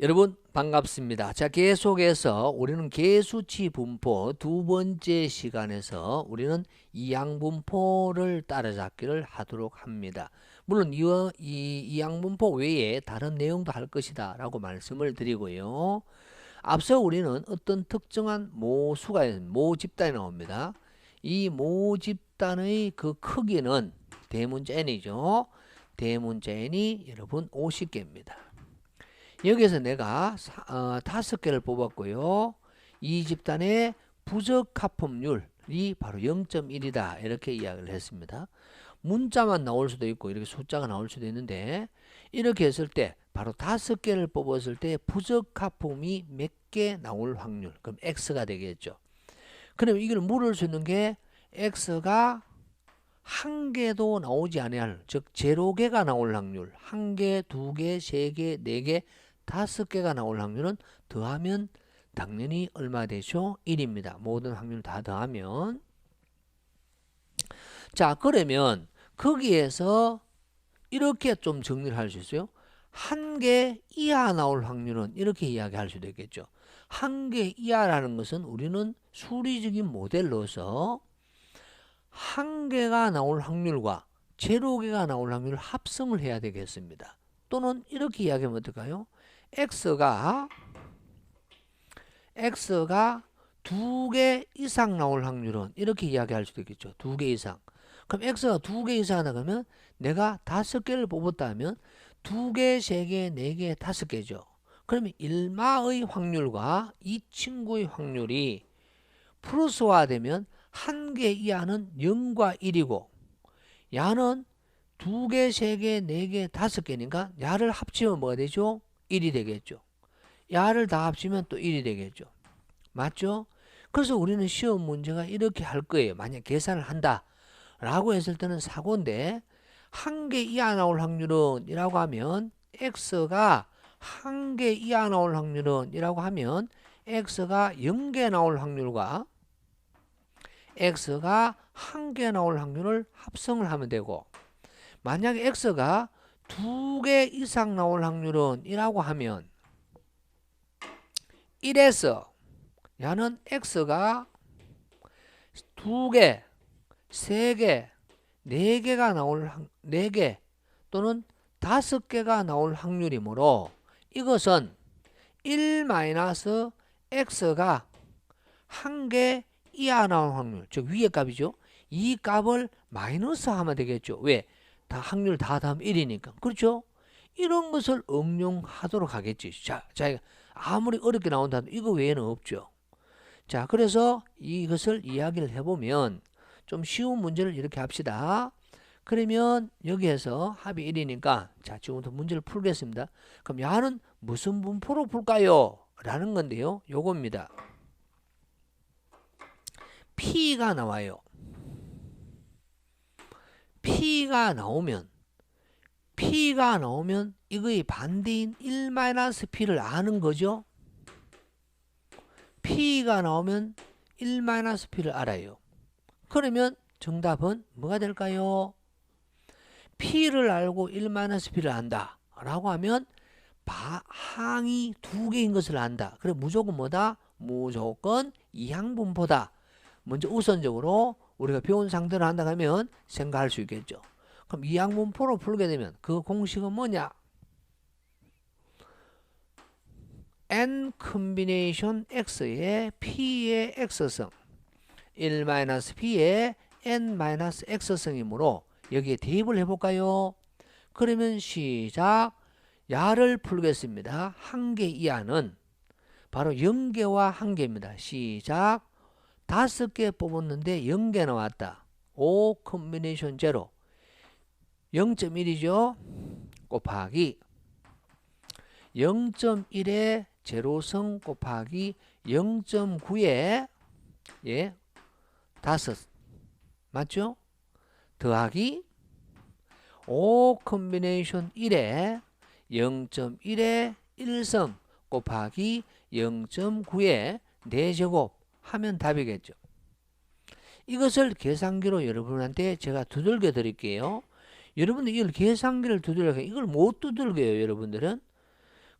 여러분 반갑습니다. 자 계속해서 우리는 계수치 분포 두 번째 시간에서 우리는 이양분포를 따라잡기를 하도록 합니다. 물론 이, 이 이양분포 외에 다른 내용도 할 것이다 라고 말씀을 드리고요. 앞서 우리는 어떤 특정한 모수가 모 집단이 나옵니다. 이 모 집단의 그 크기는 대문자 n이죠. 대문자 n이 여러분 50개입니다. 여기서 내가 어, 다섯 개를 뽑았고요. 이 집단의 부적합품률이 바로 0.1이다 이렇게 이야기를 했습니다. 문자만 나올 수도 있고 이렇게 숫자가 나올 수도 있는데 이렇게 했을 때 바로 다섯 개를 뽑았을 때 부적합품이 몇 개 나올 확률 그럼 x가 되겠죠. 그럼 이걸 물을 수 있는 게 x가 한 개도 나오지 않을 즉 제로 개가 나올 확률 한 개, 두 개, 세 개, 네 개, 다섯 개가 나올 확률은 더하면 당연히 얼마 되죠? 1입니다. 모든 확률 다 더하면 자 그러면 거기에서 이렇게 좀 정리를 할 수 있어요. 한 개 이하 나올 확률은 이렇게 이야기할 수도 있겠죠. 한 개 이하라는 것은 우리는 수리적인 모델로서 한 개가 나올 확률과 제로 개가 나올 확률을 합성을 해야 되겠습니다. 또는 이렇게 이야기하면 어떨까요? X가 x가 두 개 이상 나올 확률은 이렇게 이야기할 수도 있겠죠. 두 개 이상. 그럼 x가 두 개 이상 하다 그러면 내가 다섯 개를 뽑았다면 두 개, 세 개, 네 개, 다섯 개죠. 그러면 1마의 확률과 이 친구의 확률이 플러스화되면 한 개 이하는 0과 1이고 야는 두 개, 세 개, 네 개, 다섯 개니까 야를 합치면 뭐가 되죠? 1이 되겠죠. 야를 다 합치면 또 1이 되겠죠. 맞죠? 그래서 우리는 시험 문제가 이렇게 할 거예요. 만약 계산을 한다. 라고 했을 때는 사고인데 한 개 이하 나올 확률은 이라고 하면 x가 한 개 이하 나올 확률은 이라고 하면 x가 0개 나올 확률과 x가 한 개 나올 확률을 합성을 하면 되고 만약에 x가 두 개 이상 나올 확률은 이라고 하면 1에서 야는 x가 두 개, 세 개, 네 개가 나올 네 개 또는 다섯 개가 나올 확률이므로 이것은 1 마이너스 x가 한 개 이하 나올 확률, 즉 위의 값이죠. 이 값을 마이너스 하면 되겠죠. 왜? 다 확률 다 다음 1이니까. 그렇죠? 이런 것을 응용하도록 하겠지. 자, 자 아무리 어렵게 나온다도 이거 외에는 없죠. 자, 그래서 이것을 이야기를 해보면 좀 쉬운 문제를 이렇게 합시다. 그러면 여기에서 합이 1이니까 자, 지금부터 문제를 풀겠습니다. 그럼 야는 무슨 분포로 풀까요? 라는 건데요. 요겁니다. P가 나와요. P가 나오면 P가 나오면 이거의 반대인 1-P를 아는 거죠. P가 나오면 1-P를 알아요. 그러면 정답은 뭐가 될까요? P를 알고 1-P를 안다. 라고 하면 항이 두 개인 것을 안다. 그래 무조건 뭐다? 무조건 이항분포다. 먼저 우선적으로 우리가 배운 상대로 한다 하면 생각할 수 있겠죠. 그럼 이항분포로 풀게 되면 그 공식은 뭐냐? n 컨비네이션 x의 p의 x성 1-p의 n-x성이므로 여기에 대입을 해볼까요? 그러면 시작 야를 풀겠습니다. 한 개 이하는 바로 0개와 1개입니다. 시작 다섯 개 뽑았는데 0개 나왔다. 5 컨비네이션 제로 0.1이죠. 곱하기 0.1의 제로성 곱하기 0.9의 예, 다섯 맞죠? 더하기 5 컨비네이션 1에 0.1의 1성 곱하기 0.9의 4제곱 하면 답이겠죠. 이것을 계산기로 여러분한테 제가 두들겨 드릴게요. 여러분들 이걸 계산기를 두들겨 이걸 못 두들겨요, 여러분들은.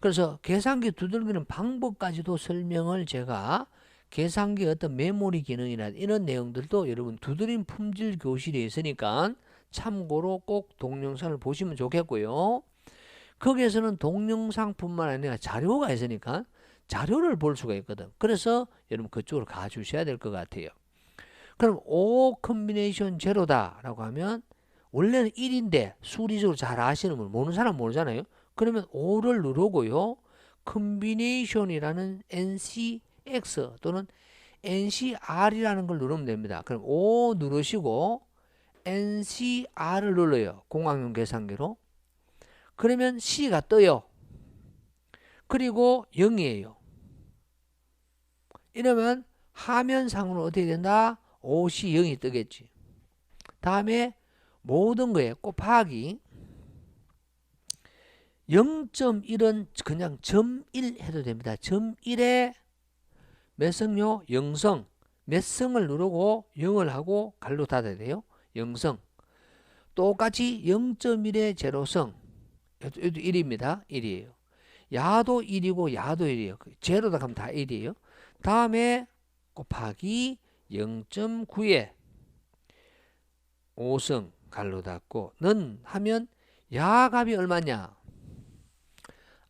그래서 계산기 두들기는 방법까지도 설명을 제가 계산기 어떤 메모리 기능이나 이런 내용들도 여러분 두드림 품질 교실에 있으니까 참고로 꼭 동영상을 보시면 좋겠고요. 거기에서는 동영상뿐만 아니라 자료가 있으니까 자료를 볼 수가 있거든. 그래서 여러분 그쪽으로 가주셔야 될 것 같아요. 그럼 O 컨비네이션 제로다라고 하면 원래는 1인데 수리적으로 잘 아시는 분 모르는 사람 모르잖아요. 그러면 O를 누르고요. 컨비네이션이라는 NCX 또는 NCR이라는 걸 누르면 됩니다. 그럼 O 누르시고 NCR을 눌러요. 공학용 계산기로. 그러면 C가 떠요. 그리고 0이에요. 이러면 화면상으로 어떻게 된다? 5시 0이 뜨겠지. 다음에 모든 거에 곱하기 0.1은 그냥 점 1 해도 됩니다. 점 1에 몇 성요? 0성. 몇 성을 누르고 0을 하고 갈로 닫아야 돼요. 0성. 똑같이 0.1에 제로성. 여도 1입니다. 1이에요. 야도 1이고 야도 1이에요. 제로다 하면 다 1이에요. 다음에 곱하기 0.9에 5성 갈로 닫고 는 하면 야값이 얼마냐?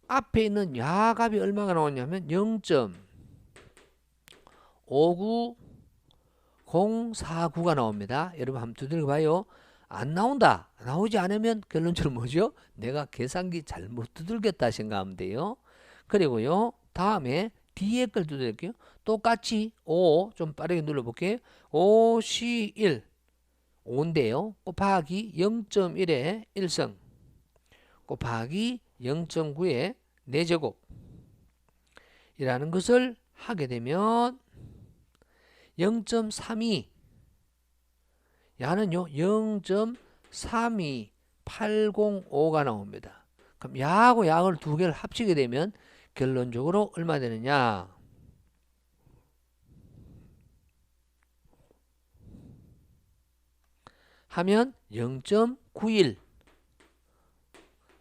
앞에 있는 야값이 얼마가 나오냐면 0.59049가 나옵니다. 여러분 한번 두드려 봐요. 안 나온다. 나오지 않으면 결론적으로 뭐죠? 내가 계산기 잘못 두들겼다 생각하면 돼요. 그리고요. 다음에 뒤에 걸 두드릴게요. 똑같이 5, 좀 빠르게 눌러볼게요. 5, C, 1. 5인데요. 곱하기 0.1에 1성. 곱하기 0.9에 4제곱. 이라는 것을 하게 되면 0.32 야는요 0.32805가 나옵니다. 그럼 야하고 약을 두 개를 합치게 되면 결론적으로 얼마 되느냐? 하면 0.91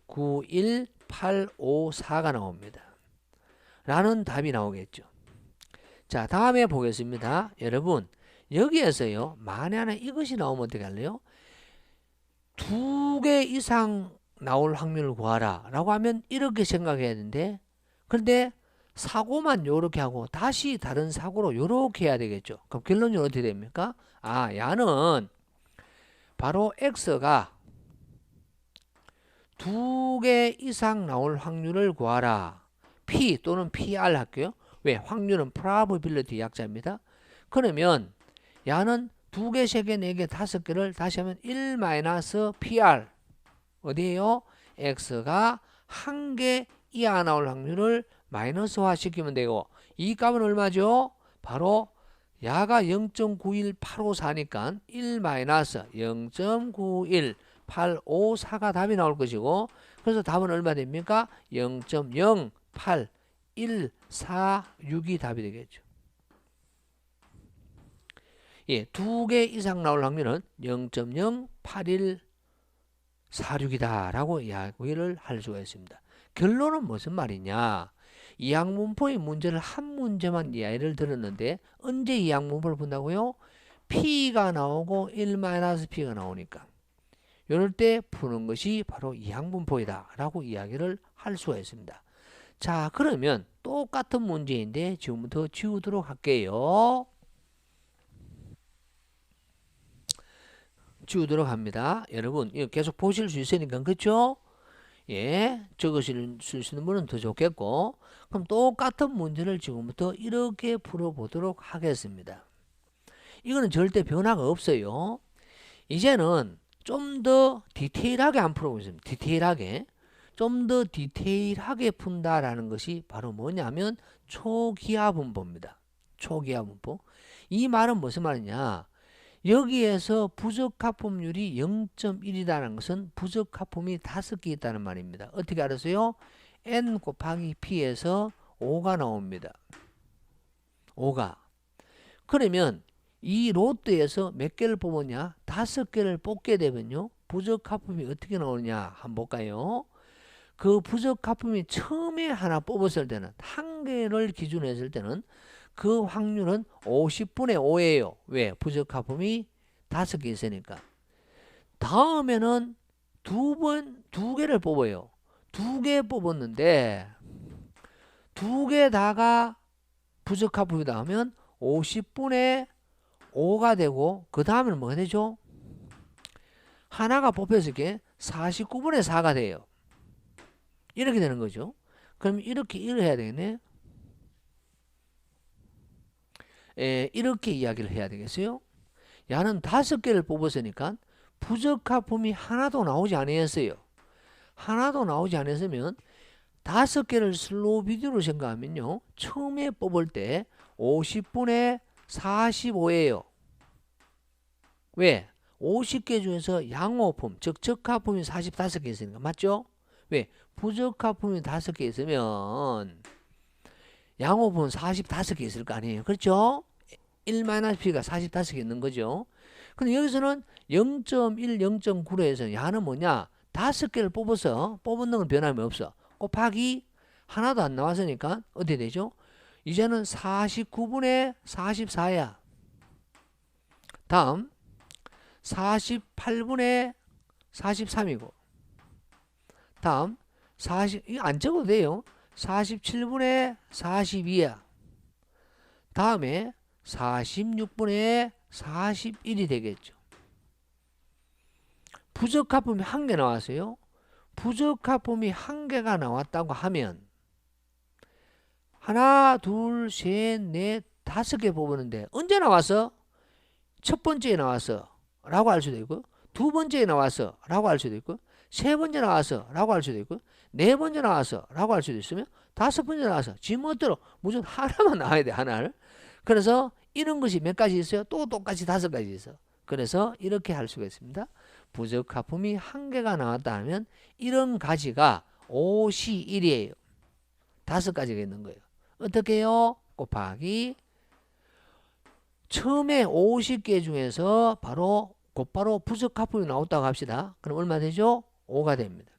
91854가 나옵니다. 라는 답이 나오겠죠. 자, 다음에 보겠습니다. 여러분, 여기에서요, 만에 하나 이것이 나오면 어떻게 할래요? 두 개 이상 나올 확률을 구하라. 라고 하면 이렇게 생각해야 되는데, 근데 사고만 요렇게 하고 다시 다른 사고로 요렇게 해야 되겠죠. 그럼 결론이 어떻게 됩니까? 아, 야는 바로 x가 두 개 이상 나올 확률을 구하라. p 또는 pr 할게요. 왜? 확률은 probability 약자입니다. 그러면 야는 두 개, 세 개, 네 개, 다섯 개를 다시 하면 1 마이너스 PR 어디에요? x가 한 개 이하 나올 확률을 마이너스화 시키면 되고 이 값은 얼마죠? 바로 야가 0.91854니까 1 마이너스 0.91854가 답이 나올 것이고 그래서 답은 얼마 됩니까? 0.08146이 답이 되겠죠. 예, 두 개 이상 나올 확률은 0.08146이다 라고 이야기를 할 수가 있습니다. 결론은 무슨 말이냐? 이항문포의 문제를 한 문제만 이야기를 들었는데 언제 이항문포를 본다고요? P가 나오고 1-P가 나오니까 이럴 때 푸는 것이 바로 이항분포이다 라고 이야기를 할 수가 있습니다. 자 그러면 똑같은 문제인데 지금부터 지우도록 할게요. 지우도록 합니다. 여러분 이거 계속 보실 수 있으니까 그렇죠? 예, 적으실 수 있는 분은 더 좋겠고 그럼 똑같은 문제를 지금부터 이렇게 풀어보도록 하겠습니다. 이거는 절대 변화가 없어요. 이제는 좀 더 디테일하게 안 풀어보겠습니다. 디테일하게. 좀 더 디테일하게 푼다라는 것이 바로 뭐냐면 초기화 분포입니다. 초기화 분포. 이 말은 무슨 말이냐? 여기에서 부적합품률이 0.1이라는 것은 부적합품이 5개 있다는 말입니다. 어떻게 알았어요? n 곱하기 p에서 5가 나옵니다. 5가. 그러면 이 로또에서 몇 개를 뽑았냐? 다섯 개를 뽑게 되면요. 부적합품이 어떻게 나오냐? 한번 볼까요? 그 부적합품이 처음에 하나 뽑았을 때는 한 개를 기준으로 했을 때는 그 확률은 50분의 5예요. 왜? 부적합품이 다섯 개 있으니까. 다음에는 두 번, 두 개를 뽑아요. 두 개 뽑았는데, 두 개 다가 부적합품이다 하면 50분의 5가 되고, 그 다음에는 뭐가 되죠? 하나가 뽑혔을 게 49분의 4가 돼요. 이렇게 되는 거죠. 그럼 이렇게 일을 해야 되겠네. 에, 이렇게 이야기를 해야 되겠어요. 야는 다섯 개를 뽑았으니까 부적합품이 하나도 나오지 않았어요. 하나도 나오지 않았으면 다섯 개를 슬로우 비디오로 생각하면요. 처음에 뽑을 때 50분의 45예요. 왜? 50개 중에서 양호품, 즉 적합품이 45개 있으니까 맞죠? 왜? 부적합품이 5개 있으면 양호품은 45개 있을 거 아니에요. 그렇죠? 1-P가 45개 있는 거죠. 근데 여기서는 0.1, 0.9로 해서 야는 뭐냐? 5개를 뽑아서 뽑은 건 변함이 없어. 곱하기 하나도 안 나왔으니까 어떻게 되죠? 이제는 49분의 44야. 다음 48분의 43이고 다음 40 이거 안 적어도 돼요. 47분의 42야. 다음에 46분의 41이 되겠죠. 부적합품이 한 개 나왔어요. 부적합품이 한 개가 나왔다고 하면 하나, 둘, 셋, 넷, 다섯 개 뽑았는데 언제 나왔어? 첫 번째에 나왔어 라고 할 수도 있고 두 번째에 나왔어 라고 할 수도 있고 세 번째 나왔어 라고 할 수도 있고 네 번째 나왔어 라고 할 수도 있으면 다섯 번째 나왔어 지멋대로 무조건 하나만 나와야 돼 하나를 그래서 이런 것이 몇 가지 있어요 또 똑같이 다섯 가지 있어 그래서 이렇게 할 수가 있습니다 부적합품이 한 개가 나왔다 하면 이런 가지가 5시 1이에요 다섯 가지가 있는 거예요 어떻게 해요 곱하기 처음에 50개 중에서 바로 곧바로 부적합품이 나왔다고 합시다. 그럼 얼마 되죠? 5가 됩니다.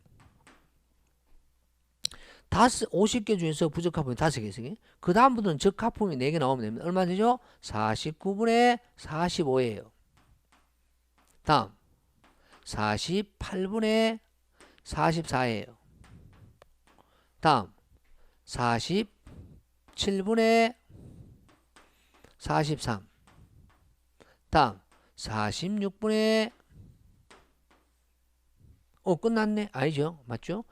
다섯, 50개 중에서 부적합품이 5개 있어요. 그 다음부터는 적합품이 4개 나오면 됩니다. 얼마 되죠? 49분의 45예요. 다음 48분의 44예요. 다음 47분의 43 다음 46분의 어 끝났네 아니죠 맞죠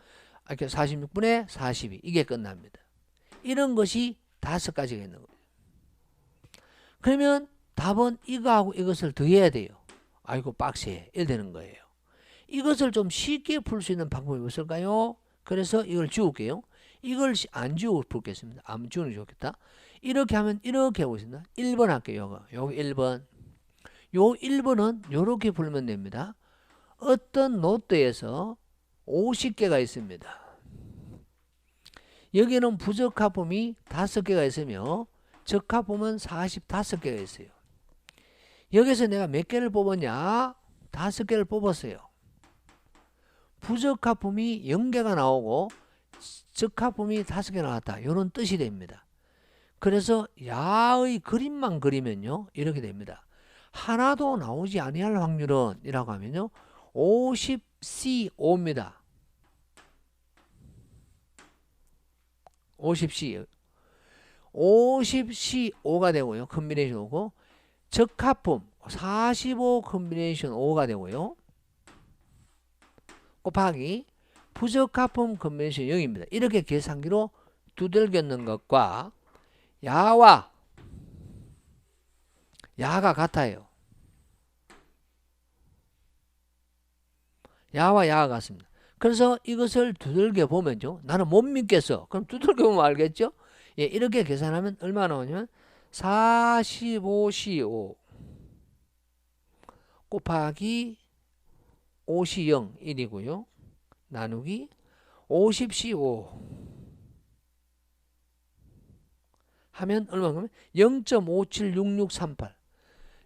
46분의 42 이게 끝납니다. 이런 것이 다섯 가지가 있는 거예요. 그러면 답은 이거하고 이것을 더해야 돼요. 아이고 빡세. 일 되는 거예요. 이것을 좀 쉽게 풀 수 있는 방법이 없을까요? 그래서 이걸 지울게요. 이걸 안 지우고 풀겠습니다. 안 지우는 게 좋겠다. 이렇게 하면 이렇게 하고 있습니다. 1번 할게요 요거. 요거 1번. 요 1번은 요렇게 풀면 됩니다. 어떤 노트에서 50개가 있습니다. 여기는 부적합품이 5개가 있으며 적합품은 45개가 있어요. 여기서 내가 몇 개를 뽑았냐? 5개를 뽑았어요. 부적합품이 0개가 나오고 적합품이 5개 나왔다. 이런 뜻이 됩니다. 그래서 야의 그림만 그리면요. 이렇게 됩니다. 하나도 나오지 아니할 확률은 이라고 하면요. 50C5입니다. 50C 50C5가 되고요. 컨비네이션 5고 적합품 45 컨비네이션 5가 되고요. 곱하기 부적합품 컨비네이션 0입니다. 이렇게 계산기로 두들겼는 것과 야와 야가 같아요. 야와 야가 같습니다. 그래서 이것을 두들겨 보면요. 나는 못 믿겠어. 그럼 두들겨 보면 알겠죠? 예, 이렇게 계산하면 얼마 나오냐면 45C5 곱하기 5C 0 1이고요. 나누기 50C5 하면 얼마냐면 0.576638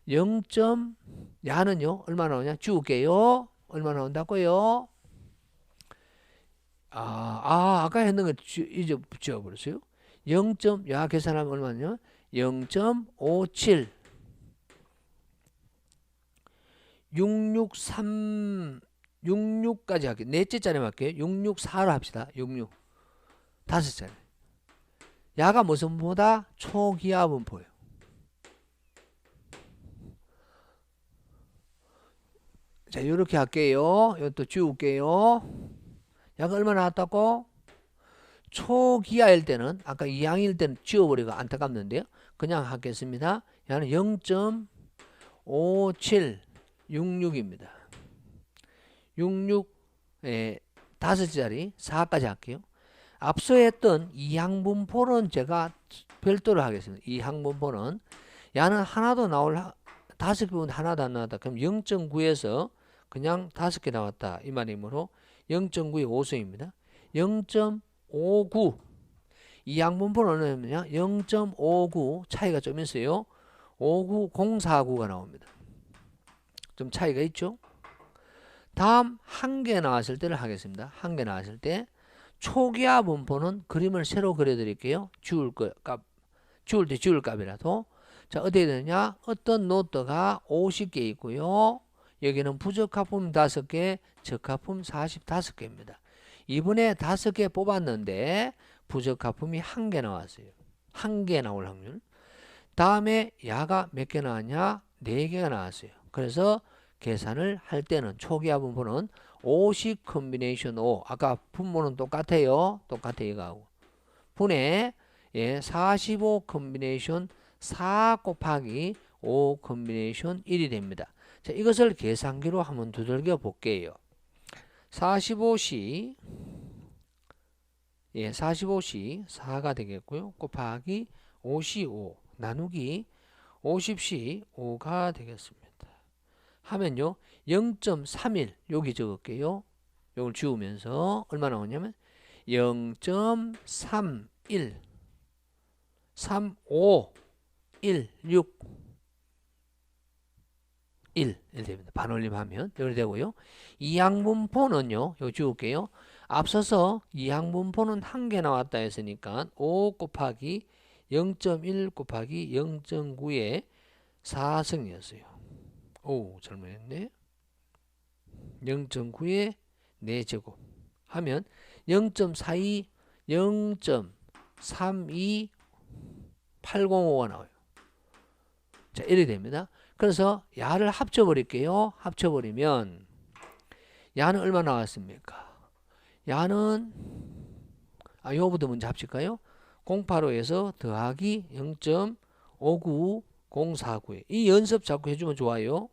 0. 야는요 얼마 나오냐? 줄게요. 얼마 나온다고요? 아, 아 아까 했는 거 지- 이제 지워버렸어요. 0. 야 계산하면 얼마냐? 0.57 663 66까지 할게요. 넷째 자리 할게요. 664로 합시다. 66 다섯 자리. 야가 무슨 보다 초기화 분포예요. 자, 이렇게 할게요. 이것도 지울게요. 야가 얼마 나 왔다고? 초기화일 때는 아까 2항일 때는 지워버리고 안타깝는데요. 그냥 하겠습니다. 야는 0.5766입니다. 66, 에, 다섯 자리 4까지 할게요. 앞서 했던 이항분포는 제가 별도로 하겠습니다. 이항분포는 야는 하나도 나올 하- 다섯 개면 하나도 안 나왔다. 그럼 0.9에서 그냥 다섯 개 나왔다. 이 말이므로 0.9의 5승입니다. 0.59 이항분포는 얼마냐? 0.59 차이가 좀 있어요. 59049가 나옵니다. 좀 차이가 있죠? 다음 한 개 나왔을 때를 하겠습니다. 한 개 나왔을 때 초기화 분포는 그림을 새로 그려드릴게요. 지울 거 값, 지울 때 지울 값이라도 자 어떻게 되느냐? 어떤 노트가 50개 있고요. 여기는 부적합품 5개, 적합품 45개입니다. 이번에 5개 뽑았는데 부적합품이 한개 나왔어요. 한개 나올 확률. 다음에 야가 몇 개 나왔냐? 4개가 나왔어요. 그래서 계산을 할 때는 초기화 분포는 50 컨비네이션 5 아까 분모는 똑같아요 똑같아 이거하고 분의 예, 45 컨비네이션 4 곱하기 5 컨비네이션 1이 됩니다 자 이것을 계산기로 한번 두들겨 볼게요. 45시 예, 45시 4가 되겠고요. 곱하기 5시 5 나누기 50시 5가 되겠습니다. 하면요 0.31 여기 적을게요. 요걸 지우면서 얼마 나오냐면 0.31 35 1 6 1 이렇게 됩니다. 반올림하면 이렇게 되고요. 이항분포는요. 여기 지울게요. 앞서서 이항분포는 한 개 나왔다 했으니까 5 곱하기 0.1 곱하기 0.9의 4승이었어요. 오, 잘못했네. 0.9의 4제곱 하면 0.42, 0.32805가 나와요. 자, 이렇게 됩니다. 그래서 야를 합쳐버릴게요. 합쳐버리면 야는 얼마 나왔습니까? 야는 아, 요거부터 먼저 합칠까요? 085에서 더하기 0.59 049에 이 연습 자꾸 해주면 좋아요.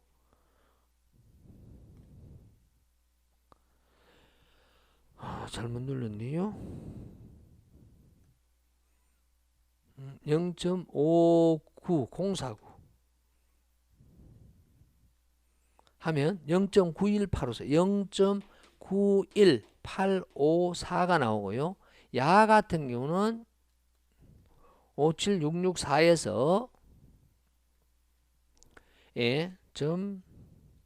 아, 잘못 눌렀네요. 0.59049 하면 0.91854 0.91854가 나오고요. 야 같은 경우는 57664에서 예, 점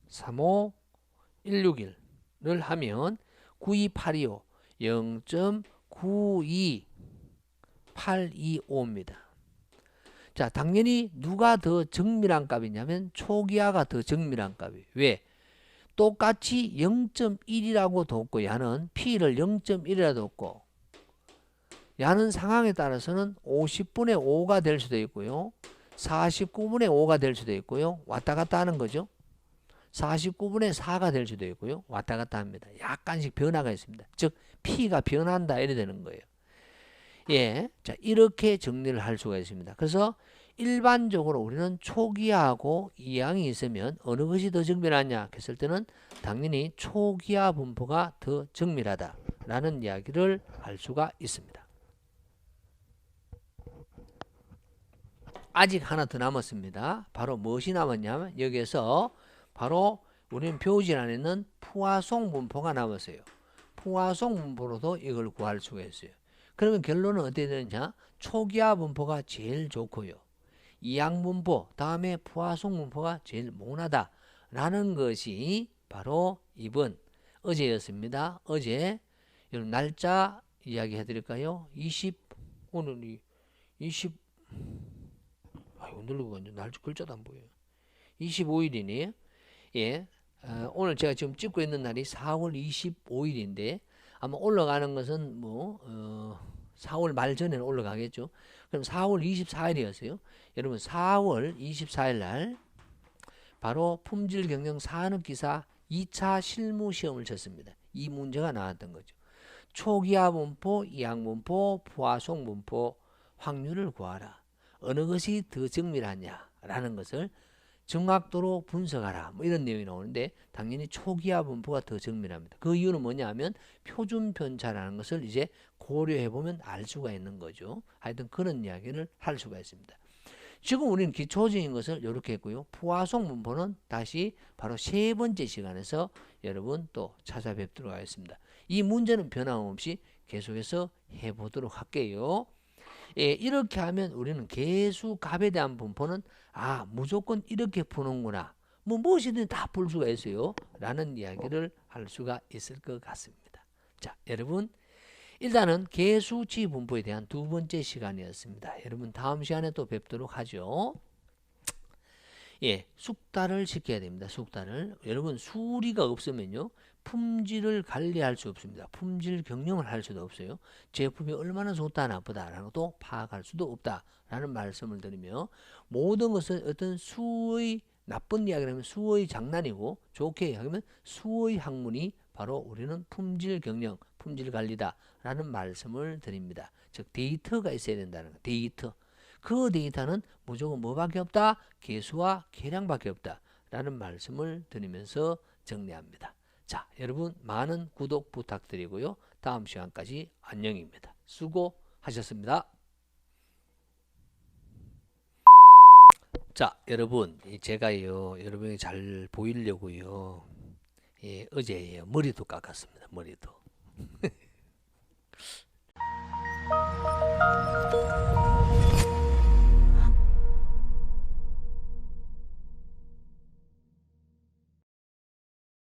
35161을 하면 92825 0.92825입니다. 자, 당연히 누가 더 정밀한 값이냐면 초기화가 더 정밀한 값이에요. 왜? 똑같이 0.1이라고 뒀고 야는 P를 0.1이라 뒀고 야는 상황에 따라서는 50분의 5가 될 수도 있고요. 49분의 5가 될 수도 있고요. 왔다 갔다 하는 거죠. 49분의 4가 될 수도 있고요. 왔다 갔다 합니다. 약간씩 변화가 있습니다. 즉 P가 변한다 이래 되는 거예요. 예, 자 이렇게 정리를 할 수가 있습니다. 그래서 일반적으로 우리는 초기화하고 이항이 있으면 어느 것이 더 정밀하냐 했을 때는 당연히 초기화 분포가 더 정밀하다 라는 이야기를 할 수가 있습니다. 아직 하나 더 남았습니다. 바로 무엇이 남았냐면 여기에서 바로 우리는 표질 안에는 푸화송 분포가 남았어요. 푸화송 분포로도 이걸 구할 수가 있어요. 그러면 결론은 어떻게 되느냐? 초기화 분포가 제일 좋고요. 이항 분포, 다음에 푸화송 분포가 제일 모나다. 라는 것이 바로 이번 어제였습니다. 어제 여러분 날짜 이야기 해 드릴까요? 20 오늘이 20 아유 누르고 이제 날짜 글자도 안 보여요. 25일이니 예 어, 오늘 제가 지금 찍고 있는 날이 4월 25일인데 아마 올라가는 것은 뭐 어, 4월 말 전에는 올라가겠죠. 그럼 4월 24일이었어요. 여러분 4월 24일 날 바로 품질 경영 산업 기사 2차 실무 시험을 쳤습니다. 이 문제가 나왔던 거죠. 초기화 분포, 이항 분포, 부하송 분포 확률을 구하라. 어느 것이 더 정밀하냐라는 것을 정확도로 분석하라. 뭐 이런 내용이 나오는데 당연히 초기화 분포가 더 정밀합니다. 그 이유는 뭐냐면 표준 편차라는 것을 이제 고려해 보면 알 수가 있는 거죠. 하여튼 그런 이야기를 할 수가 있습니다. 지금 우리는 기초적인 것을 이렇게 했고요. 부하송 분포는 다시 바로 세 번째 시간에서 여러분 또 찾아뵙도록 하겠습니다. 이 문제는 변함없이 계속해서 해보도록 할게요. 예, 이렇게 하면 우리는 개수 값에 대한 분포는 아 무조건 이렇게 푸는구나. 뭐 무엇이든 다 풀 수가 있어요. 라는 이야기를 할 수가 있을 것 같습니다. 자, 여러분 일단은 개수치 분포에 대한 두 번째 시간이었습니다. 여러분 다음 시간에 또 뵙도록 하죠. 예, 숙달을 시켜야 됩니다. 숙달을. 여러분 수리가 없으면요. 품질을 관리할 수 없습니다. 품질 경영을 할 수도 없어요. 제품이 얼마나 좋다 나쁘다라는 것도 파악할 수도 없다라는 말씀을 드리며 모든 것은 어떤 수의 나쁜 이야기라면 수의 장난이고 좋게 이야기하면 수의 학문이 바로 우리는 품질 경영, 품질 관리다라는 말씀을 드립니다. 즉 데이터가 있어야 된다는 거. 데이터. 그 데이터는 무조건 뭐밖에 없다? 개수와 계량밖에 없다라는 말씀을 드리면서 정리합니다. 자, 여러분 많은 구독 부탁드리고요. 다음 시간까지 안녕입니다. 수고하셨습니다. 자, 여러분, 제가요, 여러분이 잘 보이려고요. 예, 어제 머리도 깎았습니다. 머리도.